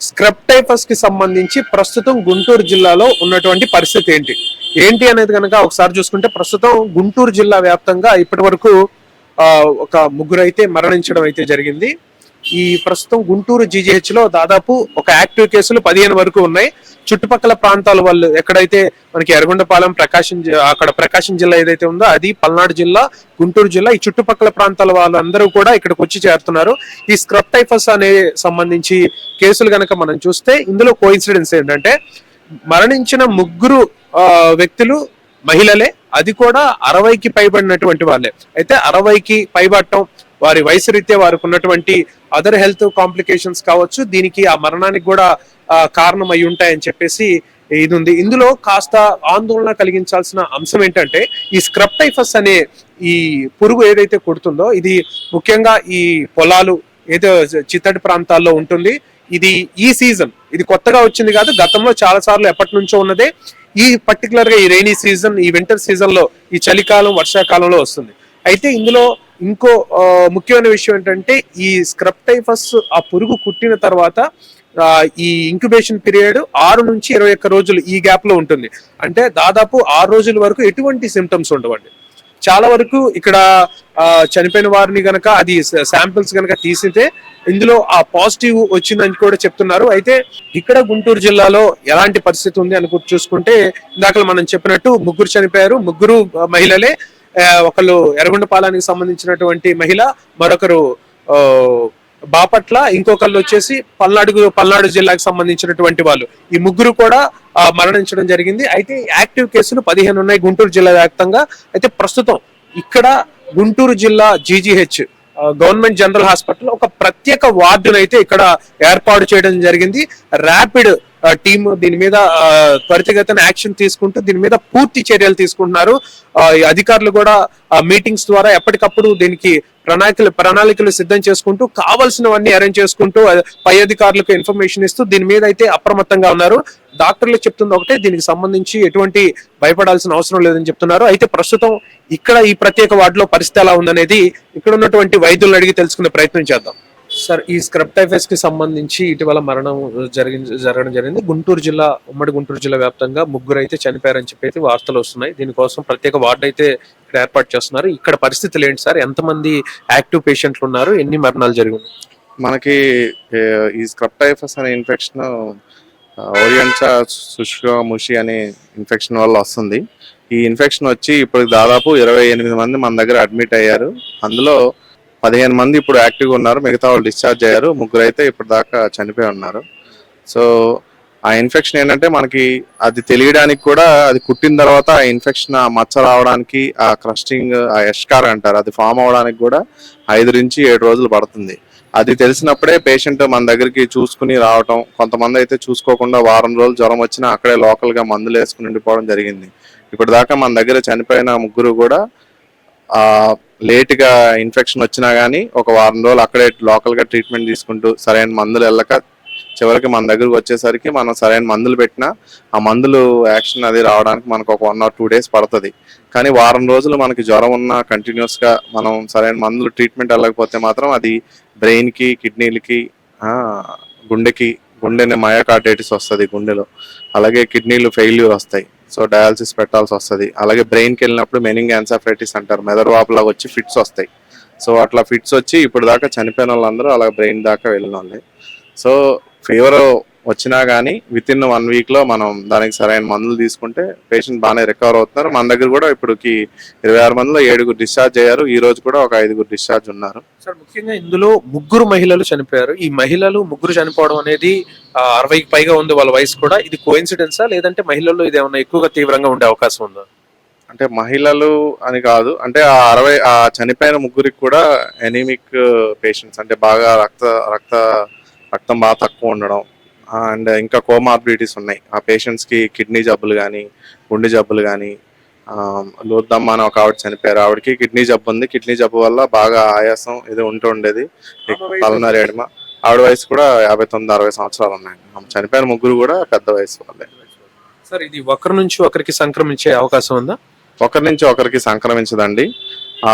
Scrub టైఫస్కి సంబంధించి ప్రస్తుతం గుంటూరు జిల్లాలో ఉన్నటువంటి పరిస్థితి ఏంటి? ఏంటి అనేది కనుక ఒకసారి చూసుకుంటే ప్రస్తుతం గుంటూరు జిల్లా వ్యాప్తంగా ఇప్పటి వరకు ఆ, ఒక ముగ్గురు అయితే మరణించడం అయితే జరిగింది. ఈ ప్రస్తుతం గుంటూరు జీజీహెచ్లో దాదాపు ఒక యాక్టివ్ కేసులు పదిహేను వరకు ఉన్నాయి. చుట్టుపక్కల ప్రాంతాల వాళ్ళు ఎక్కడైతే మనకి ఎర్రగొండపాలెం ప్రకాశం అక్కడ ప్రకాశం జిల్లా ఏదైతే ఉందో అది పల్నాడు జిల్లా గుంటూరు జిల్లా ఈ చుట్టుపక్కల ప్రాంతాల వాళ్ళందరూ కూడా ఇక్కడికి వచ్చి చేరుతున్నారు. ఈ స్క్రబ్ టైఫస్ అనే సంబంధించి కేసులు గనక మనం చూస్తే ఇందులో కోఇన్సిడెన్స్ ఏంటంటే మరణించిన ముగ్గురు వ్యక్తులు మహిళలే. అది కూడా అరవైకి పైబడినటువంటి వాళ్ళే. అయితే అరవైకి పైబడటం వారి వయసు రీత్యా వారికి ఉన్నటువంటి అదర్ హెల్త్ కాంప్లికేషన్స్ కావచ్చు దీనికి ఆ మరణానికి కూడా కారణం అయి ఉంటాయని చెప్పేసి ఇది ఉంది ఇందులో కాస్త ఆందోళన కలిగించాల్సిన అంశం ఏంటంటే ఈ స్క్రబ్ టైఫస్ అనే ఈ పురుగు ఏదైతే కుడుతుందో ఇది ముఖ్యంగా ఈ పొలాలు ఏదో చిత్తడి ప్రాంతాల్లో ఉంటుంది. ఇది ఈ సీజన్ ఇది కొత్తగా వచ్చింది కాదు గతంలో చాలా సార్లు ఎప్పటి నుంచో ఉన్నదే. ఈ పర్టికులర్గా ఈ రైనీ సీజన్ ఈ వింటర్ సీజన్లో ఈ చలికాలం వర్షాకాలంలో వస్తుంది. అయితే ఇందులో ఇంకో ముఖ్యమైన విషయం ఏంటంటే ఈ స్క్రబ్ టైఫస్ ఆ పురుగు కుట్టిన తర్వాత ఈ ఇంక్యుబేషన్ పీరియడ్ ఆరు నుంచి ఇరవై ఒక్క రోజులు ఈ గ్యాప్లో ఉంటుంది. అంటే దాదాపు ఆరు రోజుల వరకు ఎటువంటి సిమ్టమ్స్ ఉండవండి. చాలా వరకు ఇక్కడ చనిపోయిన వారిని గనక అది శాంపిల్స్ గనక తీసితే ఇందులో ఆ పాజిటివ్ వచ్చిందని కూడా చెప్తున్నారు. అయితే ఇక్కడ గుంటూరు జిల్లాలో ఎలాంటి పరిస్థితి ఉంది అని చూసుకుంటే ఇందాక మనం చెప్పినట్టు ముగ్గురు చనిపోయారు. ముగ్గురు మహిళలే. ఒకళ్ళు ఎర్రగొండపాలానికి సంబంధించినటువంటి మహిళ మరొకరు బాపట్ల ఇంకొకళ్ళు వచ్చేసి పల్నాడు పల్నాడు జిల్లాకు సంబంధించినటువంటి వాళ్ళు. ఈ ముగ్గురు కూడా మరణించడం జరిగింది. అయితే యాక్టివ్ కేసులు పదిహేను ఉన్నాయి గుంటూరు జిల్లా వ్యాప్తంగా. అయితే ప్రస్తుతం ఇక్కడ గుంటూరు జిల్లా జీజీహెచ్ గవర్నమెంట్ జనరల్ హాస్పిటల్ ఒక ప్రత్యేక వార్డును అయితే ఇక్కడ ఏర్పాటు చేయడం జరిగింది. ర్యాపిడ్ టీమ్ దీని మీద త్వరితగతిన యాక్షన్ తీసుకుంటూ దీని మీద పూర్తి చర్యలు తీసుకుంటున్నారు. ఈ అధికారులు కూడా మీటింగ్స్ ద్వారా ఎప్పటికప్పుడు దీనికి ప్రణాళికలు ప్రణాళికలు సిద్ధం చేసుకుంటూ కావాల్సినవన్నీ అరేంజ్ చేసుకుంటూ పై అధికారులకు ఇన్ఫర్మేషన్ ఇస్తూ దీని మీద అయితే అప్రమత్తంగా ఉన్నారు. డాక్టర్లు చెప్తుంది ఒకటే దీనికి సంబంధించి ఎటువంటి భయపడాల్సిన అవసరం లేదని చెప్తున్నారు. అయితే ప్రస్తుతం ఇక్కడ ఈ ప్రత్యేక వార్డులో పరిస్థితి ఎలా ఉందనేది ఇక్కడ ఉన్నటువంటి వైద్యులను అడిగి తెలుసుకునే ప్రయత్నం చేద్దాం. సార్ ఈ స్క్రబ్ టైఫస్కి సంబంధించి ఇటీవల మరణం జరిగి జరగడం జరిగింది. గుంటూరు జిల్లా ఉమ్మడి గుంటూరు జిల్లా వ్యాప్తంగా ముగ్గురు అయితే చనిపోయారని చెప్పి అయితే వార్తలు వస్తున్నాయి. దీనికోసం ప్రత్యేక వార్డు అయితే ఇక్కడ ఏర్పాటు చేస్తున్నారు. ఇక్కడ పరిస్థితులు ఏంటి సార్? ఎంతమంది యాక్టివ్ పేషెంట్లు ఉన్నారు? ఎన్ని మరణాలు జరిగినాయి మనకి ఈ స్క్రబ్ టైఫస్ అనే ఇన్ఫెక్షన్ ఓరియంచా శుష్క ముషి అనే ఇన్ఫెక్షన్ వల్ల వస్తుంది. ఈ ఇన్ఫెక్షన్ వచ్చి ఇప్పుడు దాదాపు ఇరవై ఎనిమిది మంది మన దగ్గర అడ్మిట్ అయ్యారు. అందులో పదిహేను మంది ఇప్పుడు యాక్టివ్గా ఉన్నారు. మిగతా వాళ్ళు డిశ్చార్జ్ అయ్యారు. ముగ్గురు అయితే ఇప్పుడు దాకా చనిపోయి ఉన్నారు. సో ఆ ఇన్ఫెక్షన్ ఏంటంటే మనకి అది తెలియడానికి కూడా అది కుట్టిన తర్వాత ఆ ఇన్ఫెక్షన్ ఆ మచ్చ రావడానికి ఆ క్రస్టింగ్ ఆ ఎష్కార్ అంటారు. అది ఫామ్ అవడానికి కూడా ఐదు నుంచి ఏడు రోజులు పడుతుంది. అది తెలిసినప్పుడే పేషెంట్ మన దగ్గరికి చూసుకుని రావటం కొంతమంది అయితే చూసుకోకుండా వారం రోజులు జ్వరం వచ్చినా అక్కడే లోకల్గా మందులు వేసుకుని ఉండిపోవడం జరిగింది. ఇప్పుడు దాకా మన దగ్గర చనిపోయిన ముగ్గురు కూడా లేట్గా ఇన్ఫెక్షన్ వచ్చినా కానీ ఒక వారం రోజులు అక్కడే లోకల్గా ట్రీట్మెంట్ తీసుకుంటూ సరైన మందులు వెళ్ళక చివరికి మన దగ్గరకు వచ్చేసరికి మనం సరైన మందులు పెట్టినా ఆ మందులు యాక్షన్ అది రావడానికి మనకు ఒక వన్ ఆర్ టూ డేస్ పడుతుంది. కానీ వారం రోజులు మనకి జ్వరం ఉన్న కంటిన్యూస్గా మనం సరైన మందులు ట్రీట్మెంట్ వెళ్ళకపోతే మాత్రం అది బ్రెయిన్కి కిడ్నీలకి గుండెకి గుండెని మయోకార్డైటిస్ వస్తుంది గుండెలో. అలాగే కిడ్నీలు ఫెయిల్యూర్ వస్తాయి. సో డయాలసిస్ పెట్టాల్సి వస్తుంది. అలాగే బ్రెయిన్కి వెళ్ళినప్పుడు మెనింగ్ యాన్సాఫైటిస్ అంటారు. మెదడు వాపులాగా వచ్చి ఫిట్స్ వస్తాయి. సో అట్లా ఫిట్స్ వచ్చి ఇప్పుడు దాకా చనిపోయిన వాళ్ళందరూ అలా బ్రెయిన్ దాకా వెళ్ళిన వాళ్ళే సో ఫీవర్ వచ్చినా కానీ విత్ ఇన్ వన్ వీక్లో మనం దానికి సరైన మందులు తీసుకుంటే పేషెంట్ బాగానే రికవర్ అవుతున్నారు. మన దగ్గర కూడా ఇప్పటికి ఇరవై ఆరు మందిలో ఏడుగురు డిశ్చార్జ్ అయ్యారు. ఈ రోజు కూడా ఒక ఐదుగురు డిశ్చార్జ్ ఉన్నారు. సార్ ముఖ్యంగా ఇందులో ముగ్గురు మహిళలు చనిపోయారు. ఈ మహిళలు ముగ్గురు చనిపోవడం అనేది అరవైకి పైగా ఉంది వాళ్ళ వయసు కూడా. ఇది కోయిన్సిడెన్సా లేదంటే మహిళల్లో ఇది ఏమన్నా ఎక్కువగా తీవ్రంగా ఉండే అవకాశం ఉందా? అంటే మహిళలు అని కాదు. అంటే ఆ అరవై ఆ చనిపోయిన ముగ్గురికి కూడా ఎనీమిక్ పేషెంట్స్ అంటే బాగా రక్త రక్త రక్తం బాగా తక్కువ ఉండడం అండ్ ఇంకా కోమార్బిడిటీస్ ఉన్నాయి. ఆ పేషెంట్స్కి కిడ్నీ జబ్బులు కానీ గుండె జబ్బులు కానీ ఆ, లూర్దమ్మ అని ఒక ఆవిడ చనిపోయారు. ఆవిడకి కిడ్నీ జబ్బు ఉంది. కిడ్నీ జబ్బు వల్ల బాగా ఆయాసం ఇది ఉంటూ ఉండేది. పల్నారు ఎడమ. ఆవిడ వయసు కూడా యాభై తొమ్మిది అరవై సంవత్సరాలు ఉన్నాయి. ఆమె చనిపోయిన ముగ్గురు కూడా పెద్ద వయసు వాళ్ళే. సార్ ఇది ఒకరి నుంచి ఒకరికి సంక్రమించే అవకాశం ఉందా? ఒకరి నుంచి ఒకరికి సంక్రమించదండి. ఆ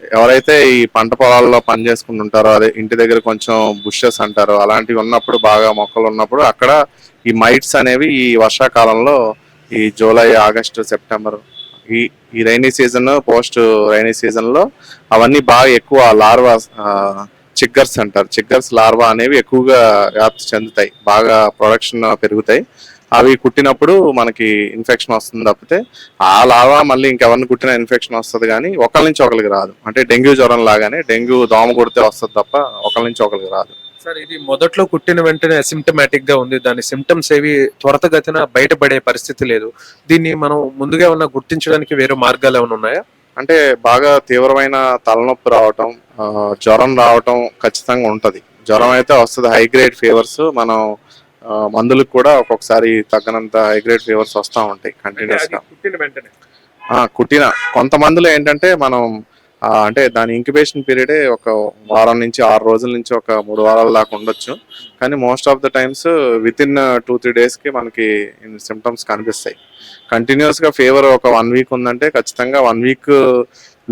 ఎవరైతే ఈ పంట పొలాల్లో పని చేసుకుంటుంటారో అదే ఇంటి దగ్గర కొంచెం బుషెస్ అంటారు అలాంటివి ఉన్నప్పుడు బాగా మొక్కలు ఉన్నప్పుడు అక్కడ ఈ మైట్స్ అనేవి ఈ వర్షాకాలంలో ఈ జూలై ఆగస్టు సెప్టెంబర్ ఈ ఈ రైనీ సీజన్ పోస్ట్ రైనీ సీజన్లో అవన్నీ బాగా ఎక్కువ లార్వా చిగ్గర్స్ అంటారు. చిగ్గర్స్ లార్వా అనేవి ఎక్కువగా వ్యాప్తి చెందుతాయి. బాగా ప్రొడక్షన్ పెరుగుతాయి. అవి కుట్టినప్పుడు మనకి ఇన్ఫెక్షన్ వస్తుంది తప్పితే ఆ లావా మళ్ళీ ఇంకెవరిని కుట్టిన ఇన్ఫెక్షన్ వస్తుంది కానీ ఒకరి నుంచి ఒకరికి రాదు. అంటే డెంగ్యూ జ్వరం లాగానే డెంగ్యూ దోమ కొడితే వస్తుంది తప్ప ఒకరి నుంచి ఒకరికి రాదు. సార్ ఇది మొదట్లో కుట్టిన వెంటనే అసిమ్టమాటిక్గా ఉంది. దాని సిమ్టమ్స్ ఏవి త్వరతగతిన బయటపడే పరిస్థితి లేదు. దీన్ని మనం ముందుగా ఏమన్నా గుర్తించడానికి వేరే మార్గాలు ఏమైనా ఉన్నాయా? అంటే బాగా తీవ్రమైన తలనొప్పి రావటం జ్వరం రావటం ఖచ్చితంగా ఉంటది. జ్వరం అయితే వస్తుంది. హై గ్రేడ్ ఫీవర్స్ మనం మందులకు కూడా ఒక్కొక్కసారి తగ్గనంత హై గ్రేడ్ ఫీవర్స్ వస్తూ ఉంటాయి కంటిన్యూస్గా. కుట్టిన కుట్టిన. కొంతమందిలో ఏంటంటే మనం అంటే దాని ఇంక్యుబేషన్ పీరియడే ఒక వారం నుంచి ఆరు రోజుల నుంచి ఒక మూడు వారాల దాకా ఉండొచ్చు. కానీ most of the times within two three డేస్కి మనకి సిమ్టమ్స్ కనిపిస్తాయి. కంటిన్యూస్గా ఫీవర్ ఒక వన్ వీక్ ఉందంటే ఖచ్చితంగా వన్ వీక్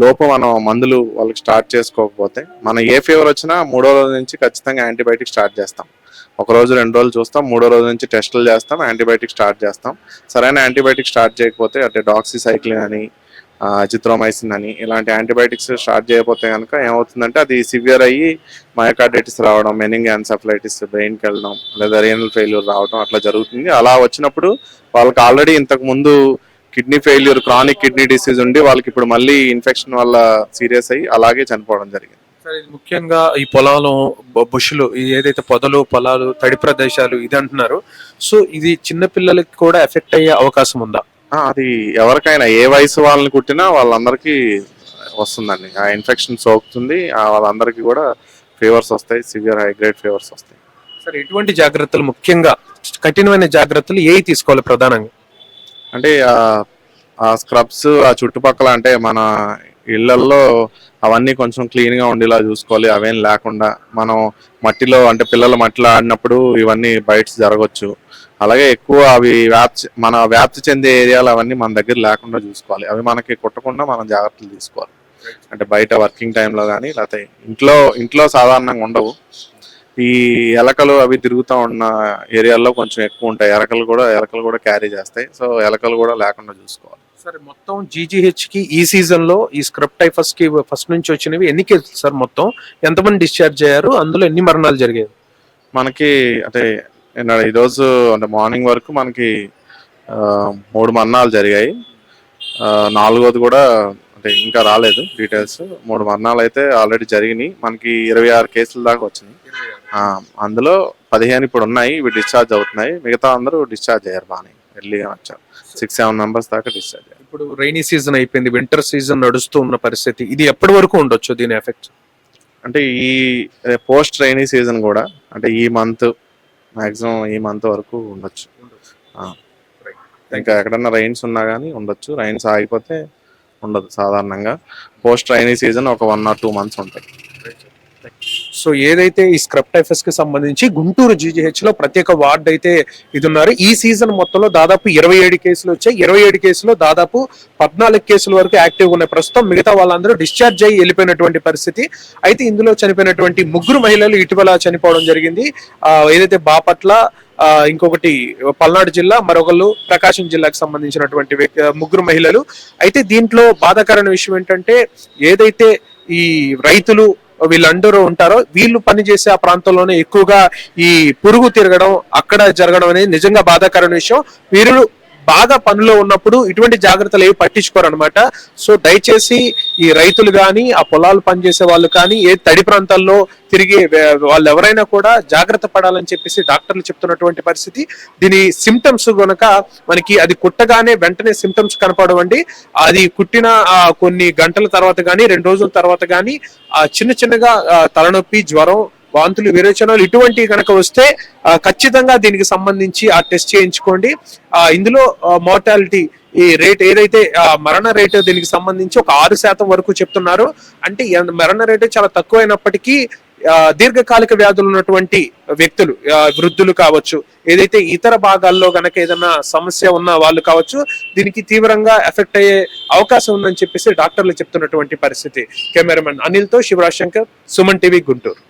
లోపు మనం మందులు వాళ్ళకి స్టార్ట్ చేసుకోకపోతే మనం ఏ ఫీవర్ వచ్చినా మూడో రోజు నుంచి ఖచ్చితంగా యాంటీబయాటిక్ స్టార్ట్ చేస్తాం. ఒక రోజు రెండు రోజులు చూస్తాం. మూడో రోజు నుంచి టెస్టులు చేస్తాం. యాంటీబయాటిక్ స్టార్ట్ చేస్తాం. సరైన యాంటీబయాటిక్ స్టార్ట్ చేయకపోతే అంటే డాక్సిసైక్లిన్ అని అజిత్రోమైసిన్ అని ఇలాంటి యాంటీబయాటిక్స్ స్టార్ట్ చేయకపోతే కనుక ఏమవుతుందంటే అది సివియర్ అయ్యి మయోకార్డైటిస్ రావడం మెనింగ్ ఎన్సెఫలైటిస్ బ్రెయిన్కి వెళ్ళడం లేదా రీనల్ ఫెయిల్యూర్ రావడం అట్లా జరుగుతుంది. అలా వచ్చినప్పుడు వాళ్ళకి ఆల్రెడీ ఇంతకు ముందు kidney failure chronic kidney disease ఉండి వాళ్ళకి ఇప్పుడు మళ్ళీ ఇన్ఫెక్షన్ వల్ల సీరియస్ అయ్యి అలాగే చనిపోవడం జరిగింది. సార్ ఇది ముఖ్యంగా ఈ పొలాలు బుషులు ఈ ఏదైతే పొదలు పొలాలు తడి ప్రదేశాలు ఇది అంటున్నారు. సో ఇది చిన్న పిల్లలకి కూడా ఎఫెక్ట్ అయ్యే అవకాశం ఉందా? ఆ, అది ఎవరికైనా ఏ వయసు వాళ్ళని కుట్టినా వాళ్ళందరికీ వస్తుందండి. ఆ ఇన్ఫెక్షన్ సోకుతుంది. ఆ వాళ్ళందరికీ కూడా ఫీవర్స్ వస్తాయి. సివియర్ హై గ్రేడ్ ఫీవర్స్ వస్తాయి. సార్ ఎటువంటి జాగ్రత్తలు ముఖ్యంగా కఠినమైన జాగ్రత్తలు ఏవి తీసుకోవాలి ప్రధానంగా? అంటే ఆ స్క్రబ్స్ ఆ చుట్టుపక్కల అంటే మన ఇళ్ళల్లో అవన్నీ కొంచెం క్లీన్గా ఉండేలా చూసుకోవాలి. అవేం లేకుండా మనం మట్టిలో అంటే పిల్లలు మట్టిలో ఆడినప్పుడు ఇవన్నీ బైట్స్ జరగవచ్చు అలాగే ఎక్కువ అవి వ్యాప్తి మన వ్యాప్తి చెందే ఏరియాలు అవన్నీ మన దగ్గర లేకుండా చూసుకోవాలి. అవి మనకి కుట్టకుండా మనం జాగ్రత్తలు తీసుకోవాలి. అంటే బయట వర్కింగ్ టైంలో కానీ లేకపోతే ఇంట్లో ఇంట్లో సాధారణంగా ఉండవు. ఈ ఎలకలు అవి తిరుగుతూ ఉన్న ఏరియాల్లో కొంచెం ఎక్కువ ఉంటాయి. ఎలకలు కూడా ఎలకలు కూడా క్యారీ చేస్తాయి. సో ఎలకలు కూడా లేకుండా చూసుకోవాలి. సార్ మొత్తం జీజీహెచ్కి ఈ సీజన్లో ఈ స్క్రబ్ టైఫస్కి ఫస్ట్ నుంచి వచ్చినవి ఎన్ని కేసులు సార్ మొత్తం? ఎంతమంది డిశ్చార్జ్ అయ్యారు? అందులో ఎన్ని మరణాలు జరిగాయి? మనకి అంటే నిన్న ఈరోజు అంటే మార్నింగ్ వరకు మనకి మూడు మరణాలు జరిగాయి. నాలుగోది కూడా అంటే ఇంకా రాలేదు డీటెయిల్స్ మూడు మరణాలు అయితే ఆల్రెడీ జరిగినాయి. మనకి ఇరవై ఆరు కేసుల దాకా వచ్చినాయి. అందులో పదిహేను ఇప్పుడు ఉన్నాయి. ఇవి డిశ్చార్జ్ అవుతున్నాయి. మిగతా అందరూ డిశ్చార్జ్ అయ్యారు బాగానే. ఎర్లీగా వచ్చారు సిక్స్ సెవెన్ మెంబర్స్ దాకా డిశ్చార్జ్ అయ్యారు ఇప్పుడు రైనీ సీజన్ అయిపోయింది వింటర్ సీజన్ నడుస్తూ ఉన్న పరిస్థితి ఇది ఎప్పటి వరకు ఉండొచ్చు దీని ఎఫెక్ట్ అంటే ఈ పోస్ట్ రైనీ సీజన్ కూడా అంటే ఈ మంత్ మాక్సిమం ఈ మంత్ వరకు ఉండొచ్చు. ఇంకా ఎక్కడన్నా రైన్స్ ఉన్నా కానీ ఉండొచ్చు. రైన్స్ ఆగిపోతే ఉండదు సాధారణంగా. పోస్ట్ రైనీ సీజన్ ఒక వన్ ఆర్ టూ మంత్స్ ఉంటాయి. సో ఏదైతే ఈ స్క్రబ్ టైఫస్కి సంబంధించి గుంటూరు జీజీహెచ్లో ప్రత్యేక వార్డు అయితే ఇది ఉన్నారు. ఈ సీజన్ మొత్తంలో దాదాపు ఇరవై ఏడు కేసులు వచ్చాయి. ఇరవై ఏడు కేసులో దాదాపు పద్నాలుగు కేసుల వరకు యాక్టివ్ ఉన్నాయి. ప్రస్తుతం మిగతా వాళ్ళందరూ డిశ్చార్జ్ అయ్యి వెళ్ళిపోయినటువంటి పరిస్థితి. అయితే ఇందులో చనిపోయినటువంటి ముగ్గురు మహిళలు ఇటీవల చనిపోవడం జరిగింది. ఆ, ఏదైతే బాపట్ల ఇంకొకటి పల్నాడు జిల్లా మరొకళ్ళు ప్రకాశం జిల్లాకు సంబంధించినటువంటి వ్యక్తి ముగ్గురు మహిళలు. అయితే దీంట్లో బాధాకరమైన విషయం ఏంటంటే ఏదైతే ఈ రైతులు వీళ్ళందరూ ఉంటారో వీళ్ళు పనిచేసే ఆ ప్రాంతంలోనే ఎక్కువగా ఈ పురుగు తిరగడం అక్కడ జరగడం అనేది నిజంగా బాధాకరమైన విషయం. వీరు బాగా పనిలో ఉన్నప్పుడు ఇటువంటి జాగ్రత్తలు ఏవి పట్టించుకోరు అనమాట సో దయచేసి ఈ రైతులు కానీ ఆ పొలాలు పనిచేసే వాళ్ళు కానీ ఏ తడి ప్రాంతాల్లో తిరిగి వాళ్ళు ఎవరైనా కూడా జాగ్రత్త పడాలని చెప్పేసి డాక్టర్లు చెప్తున్నటువంటి పరిస్థితి. దీని సిమ్టమ్స్ గనక మనకి అది కుట్టగానే వెంటనే సిమ్టమ్స్ కనపడవండి అది కుట్టిన కొన్ని గంటల తర్వాత కానీ రెండు రోజుల తర్వాత కానీ చిన్న చిన్నగా తలనొప్పి జ్వరం వాంతులు విరేచనాలు ఇటువంటివి కనుక వస్తే ఖచ్చితంగా దీనికి సంబంధించి ఆ టెస్ట్ చేయించుకోండి. ఆ, ఇందులో మోర్టాలిటీ ఈ రేట్ ఏదైతే మరణ రేటు దీనికి సంబంధించి ఒక ఆరు శాతం వరకు చెప్తున్నారు. అంటే మరణ రేటు చాలా తక్కువైనప్పటికీ దీర్ఘకాలిక వ్యాధులు ఉన్నటువంటి వ్యక్తులు వృద్ధులు కావచ్చు ఏదైతే ఇతర భాగాల్లో గనక ఏదైనా సమస్య ఉన్న వాళ్ళు కావచ్చు దీనికి తీవ్రంగా ఎఫెక్ట్ అయ్యే అవకాశం ఉందని చెప్పేసి డాక్టర్లు చెప్తున్నటువంటి పరిస్థితి. కెమెరామెన్ అనిల్తో శివరాజ్ శంకర్ సుమన్ టీవీ గుంటూరు.